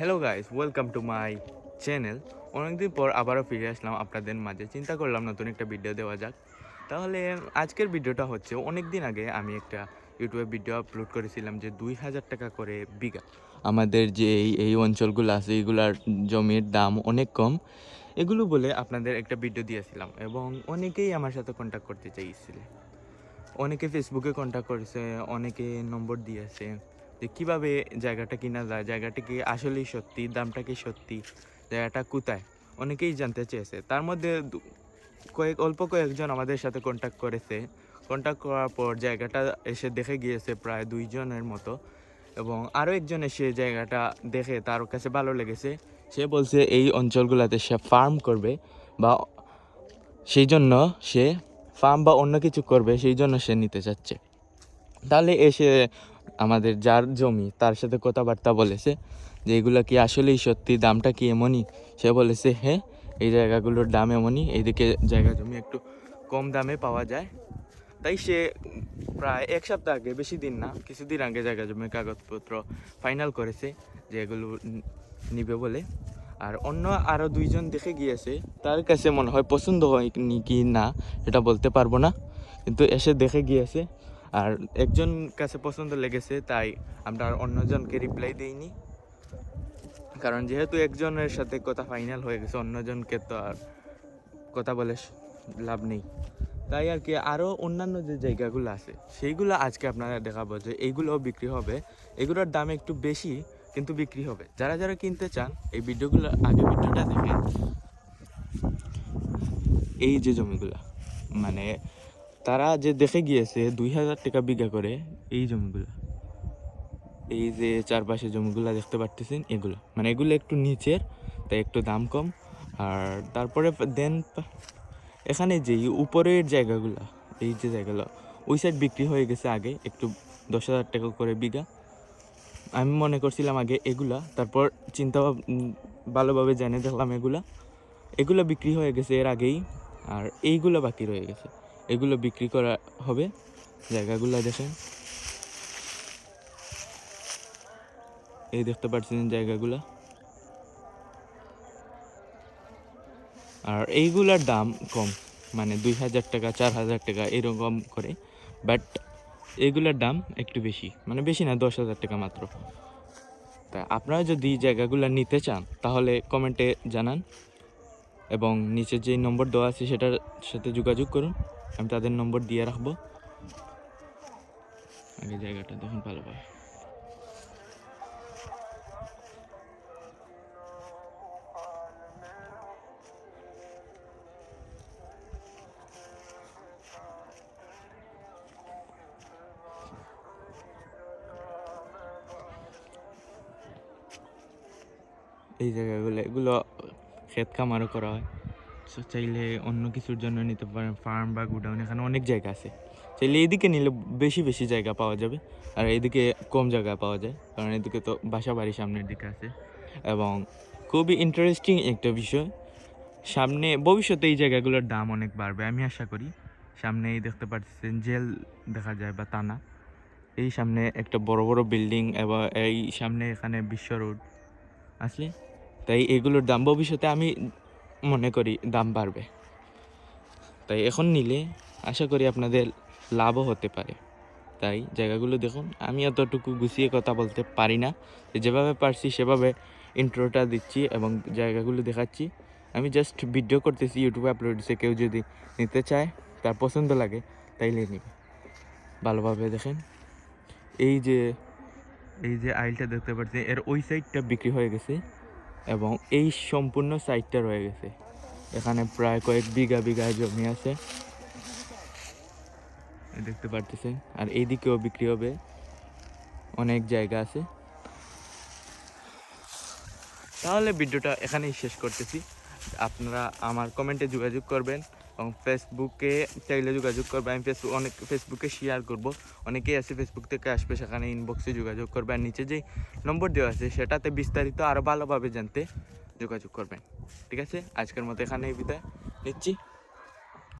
Hello guys welcome to my channel অনেকদিন পর আবারও ফিরে আসলাম আপনাদের মাঝে। চিন্তা করলাম নতুন একটা ভিডিও দেওয়া যাক। তাহলে, আজকের ভিডিওটা হচ্ছে অনেক দিন আগে আমি একটা ইউটিউবে ভিডিও আপলোড করেছিলাম যে দুই হাজার টাকা করে বিঘা। আমাদের যে এই এই অঞ্চলগুলো আছে এইগুলার জমির দাম অনেক কম। এগুলো বলে আপনাদের একটা ভিডিও দিয়েছিলাম এবং অনেকেই আমার সাথে কন্ট্যাক্ট করতে চাইছিলে। অনেকে ফেসবুকে কন্ট্যাক্ট করেছে, অনেকে নম্বর দিয়েছে। যে কীভাবে জায়গাটা কিনা যায়, জায়গাটা কি আসলেই সত্যি, দামটা কি সত্যি, জায়গাটা কোথায়? অনেকেই জানতে চেয়েছে। তার মধ্যে কয়েক, অল্প কয়েকজন আমাদের সাথে কন্ট্যাক্ট করেছে। কন্ট্যাক্ট করার পর জায়গাটা এসে দেখে গিয়েছে প্রায় দুইজনের মতো এবং আরও একজন এসে জায়গাটা দেখে তার কাছে ভালো লেগেছে। সে বলছে, এই অঞ্চলগুলোতে সে ফার্ম করবে বা সেই জন্য সে ফার্ম বা অন্য কিছু করবে, সেই জন্য সে নিতে চাচ্ছে। তাহলে এসে আমাদের যার জমি তার সাথে কথাবার্তা বলেছে যে এগুলো কি আসলেই সত্যি? দামটা কি এমনই? সে বলেছে হ্যাঁ এই জায়গাগুলোর দাম এমনই। এইদিকে জায়গা জমি একটু কম দামে পাওয়া যায়। তাই সে প্রায় এক সপ্তাহ আগে, বেশি দিন না, কিছুদিন আগে জায়গা জমির কাগজপত্র ফাইনাল করেছে যে এগুলো নিবে বলে। আর অন্য আরও দুইজন দেখে গিয়েছে, তার কাছে মনে হয় পছন্দ হয়নি কি না, এটা বলতে পারব না। কিন্তু এসে দেখে গিয়েছে আর একজন কাছে পছন্দ লেগেছে, তাই আমরা অন্যজনকে রিপ্লাই দিইনি। কারণ যেহেতু একজনের সাথে কথা ফাইনাল হয়ে গেছে, অন্যজনকে তো আর কথা বলে লাভ নেই। তাই আর কি আরও অন্যান্য যে জায়গাগুলো আছে, সেইগুলো আজকে আপনারা দেখাবো যে এইগুলোও বিক্রি হবে। এগুলোর দাম একটু বেশি, কিন্তু বিক্রি হবে। যারা যারা কিনতে চান, এই ভিডিওগুলো আগে ভিডিওটা দেখেন। এই যে জমিগুলা মানে তারা যে দেখে গিয়েছে দুই হাজার টাকা বিঘা করে এই জমিগুলো। এই যে চারপাশে জমিগুলো দেখতে পারতেছেন, এগুলো। মানে এগুলো একটু নিচের, তাই একটু দাম কম। আর তারপরে দেন এখানে যে উপরের জায়গাগুলো, এই যে জায়গাগুলো, ওই সাইড বিক্রি হয়ে গেছে আগে একটু দশ হাজার টাকা করে বিঘা। আমি মনে করছিলাম আগে এগুলা, তারপর চিন্তা ভালোভাবে জেনে দেখলাম এগুলা। এগুলো বিক্রি হয়ে গেছে এর আগেই, আর এইগুলো বাকি রয়ে গেছে। এগুলো বিক্রি করা হবে জায়গাগুলো দেখেন। এই দেখতে পাচ্ছেন জায়গাগুলো। আর এইগুলার দাম কম মানে দুই হাজার টাকা, চার হাজার টাকা, এরকম করে। বাট এইগুলার দাম একটু বেশি মানে বেশি না, দশ হাজার টাকা মাত্র। তা আপনারা যদি জায়গাগুলো নিতে চান, তাহলে কমেন্টে জানান। এবং নিচে যে নম্বর দেওয়া আছে, সেটার সাথে যোগাযোগ করুন। আমি তাদের নম্বর দিয়ে রাখব। আগে জায়গাটা দেখুন ভালোভাবে এই জায়গাগুলো, এগুলো ক্ষেত খামারও করা হয়। সো চাইলে অন্য কিছুর জন্য নিতে পারেন ফার্ম বা গুডাউন এখানে অনেক জায়গা আছে। চাইলে এদিকে নিলে বেশি বেশি জায়গা পাওয়া যাবে, আর এদিকে কম জায়গা পাওয়া যায়, কারণ এদিকে তো বাসা বাড়ি সামনের দিকে আছে। এবং খুবই ইন্টারেস্টিং একটা বিষয়, সামনে ভবিষ্যতে এই জায়গাগুলোর দাম অনেক বাড়বে, আমি আশা করি। সামনে এই দেখতে পাচ্ছেন জেল দেখা যায় বা টানা এই সামনে একটা বড় বড় বিল্ডিং এবং এই সামনে এখানে বিশ্ব রোড আছে। তাই এগুলোর দাম ভবিষ্যতে আমি মনে করি দাম বাড়বে। তাই এখন নিলে আশা করি আপনাদের লাভও হতে পারে। তাই জায়গাগুলো দেখুন, আমি এতটুকু গুছিয়ে কথা বলতে পারি না। যেভাবে পারছি সেভাবে ইন্ট্রোটা দিচ্ছি এবং জায়গাগুলো দেখাচ্ছি। আমি জাস্ট ভিডিও করতেছি ইউটিউবে আপলোড কেউ যদি নিতে চায়, তার পছন্দ লাগে, তাইলে নিবে। ভালোভাবে দেখেন, এই যে এই যে আইলটা দেখতে পাচ্ছি এর ওই সাইডটা বিক্রি হয়ে গেছে। এবং এই সম্পূর্ণ সাইটটা রয়ে গেছে। এখানে প্রায় কয়েক বিঘা বিঘা জমি আছে। দেখতে পারতেছেন। আর এইদিকেও বিক্রি হবে। অনেক জায়গা আছে। তাহলে ভিডিওটা এখানেই শেষ করতেছি। আপনারা আমার কমেন্টে যোগাযোগ করবেন। এবং ফেসবুকে চাইলে যোগাযোগ করবে। আমি ফেসবুক অনেক ফেসবুকে শেয়ার করব। অনেকেই আছে ফেসবুক থেকে আসবে, সেখানে ইনবক্সে যোগাযোগ করবে। আর নিচে যে নম্বর দেওয়া আছে, সেটাতে বিস্তারিত আরও ভালোভাবে জানতে যোগাযোগ করবেন। ঠিক আছে? আজকের মতো এখানেই বিদায় নিচ্ছি।